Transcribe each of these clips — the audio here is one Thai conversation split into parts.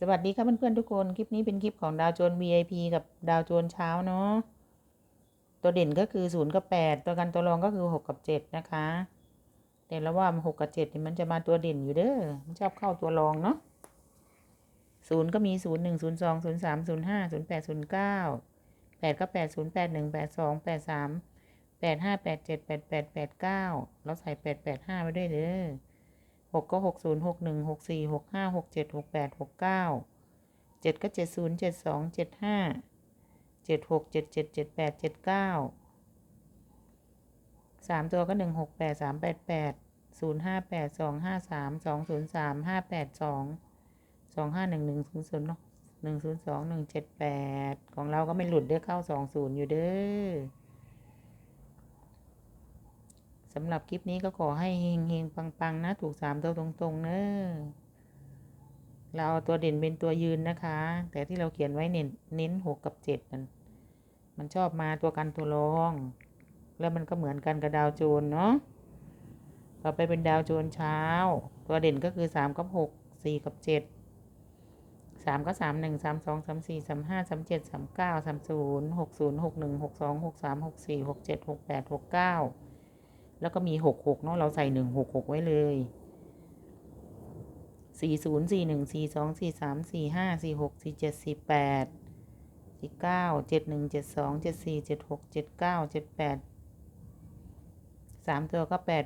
สวัสดีครับเพื่อนๆทุกคน คลิปนี้เป็นคลิปของดาวโจน VIP กับดาวโจนเช้าเนาะ ตัวเด่นก็คือศูนย์กับแตัวกันตัวรองก็คือหกกับเจ็ดนะคะ แต่ละว่าหกกับเนี่มันจะมาตัวเด่นอยู่เด้อ มันชอบเข้าตัวรองเนาะศูนย์ก็มีศูนย์หนึ่งศูนย์สองศูนย์สามศูนย์ห้าศูนย์แปดศูนย์เก้าแปดก็แปดศูนย์แปดหนึ่งแปดสองแปดสามแปดห้าแปดเราใส่แปดแปดห้าไว้ด้วยเด้อ หกก็หกศูนย์หกหนึ่งหกสี่หกห้าหกเจ็ดหกแปดหกเก้าเจ็ดก็เจ็ดศูนย์เจ็ดสองเจ็ดห้าเจ็ดหกเจ็ดเจ็ดเจ็ดแปดเจ็ดเก้าสามตัวก็หนึ่งหกแปดสามแปดแปดศูนย์ห้าแปดสองห้าสามสองศูนย์สามห้าแปดสองสองห้าหนึ่งหนึ่งศูนย์ศูนย์เนาะหนึ่งศูนย์สองหนึ่งเจ็ดแปดของเราก็ไม่หลุดได้เข้าสองศูนย์อยู่เด้อ สำหรับคลิปนี้ก็ขอให้เฮงเฮงปังปังๆนะ ถูกสามตัวตรงๆเนอะเราเอาตัวเด่นเป็นตัวยืนนะคะ แต่ที่เราเขียนไว้เน้นเน้นหกกับเจ็ดนั่นมันชอบมาตัวกันตัวรอง แล้วมันก็เหมือนกันกับดาวโจนเนาะต่อไปเป็นดาวโจนเช้า ตัวเด่นก็คือสามกับหกสี่กับเจ็ดสามก็สามหนึ่งสามสองสามสี่สามห้าสามเจ็ดสามเก้าสามศูนย์หกศูนย์หกหนึ่งหกสองหกสามหกสี่หกเจ็ดหกแปดหกเก้า แล้วก็มีหกหกเนาะเราใส่หนึ่งหกหกไว้เลยสี่ศูนย์สี่หนึ่งสี่สองสี่สามสี่ห้าสี่หกสี่เจ็ดสี่แปดสี่เก้าเจ็ดหนึ่งเจ็ดสองเจ็ดสี่เจ็ดหกเจ็ดเก้าเจ็ดแปดสามตัวก็แปด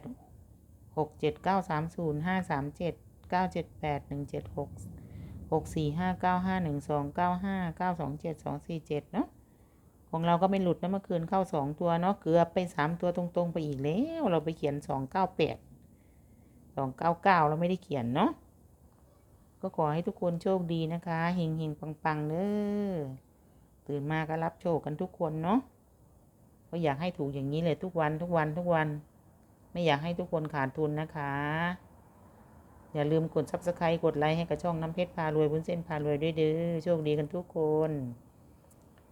หกเจ็ดเก้าสามศูนย์ห้าสามเจ็ดเก้าเจ็ดแปดหนึ่งเจ็ดหกหกสี่ห้าเก้าห้าหนึ่งสองเก้าห้าเก้าสองเจ็ดสองสี่เจ็ดเนาะ ของเราก็ไม่หลุดนะเมื่อคืนเข้าสองตัวเนาะเกือบไปสามตัวตรงๆ ไปอีกแล้ว เราไปเขียนสองเก้าแปดสองเก้าเก้าเราไม่ได้เขียนเนาะก็ขอให้ทุกคนโชคดีนะคะเฮงเฮงปังปังๆเด้อตื่นมาก็รับโชคกันทุกคนเนาะก็อยากให้ถูกอย่างนี้เลยทุกวันทุกวันทุกวัน ไม่อยากให้ทุกคนขาดทุนนะคะ อย่าลืมกด subscribe กดไลค์ให้กับช่องน้ำเพชรพารวยบุญเส้นพารวยด้วยเด้อโชคดีกันทุกคน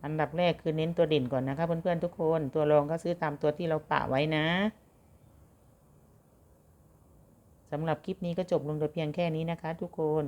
อันดับแรกคือเน้นตัวเด่นก่อนนะคะเพื่อนๆทุกคนตัวรองก็ซื้อตามตัวที่เราปะไว้นะสำหรับคลิปนี้ก็จบลงแต่เพียงแค่นี้นะคะทุกคน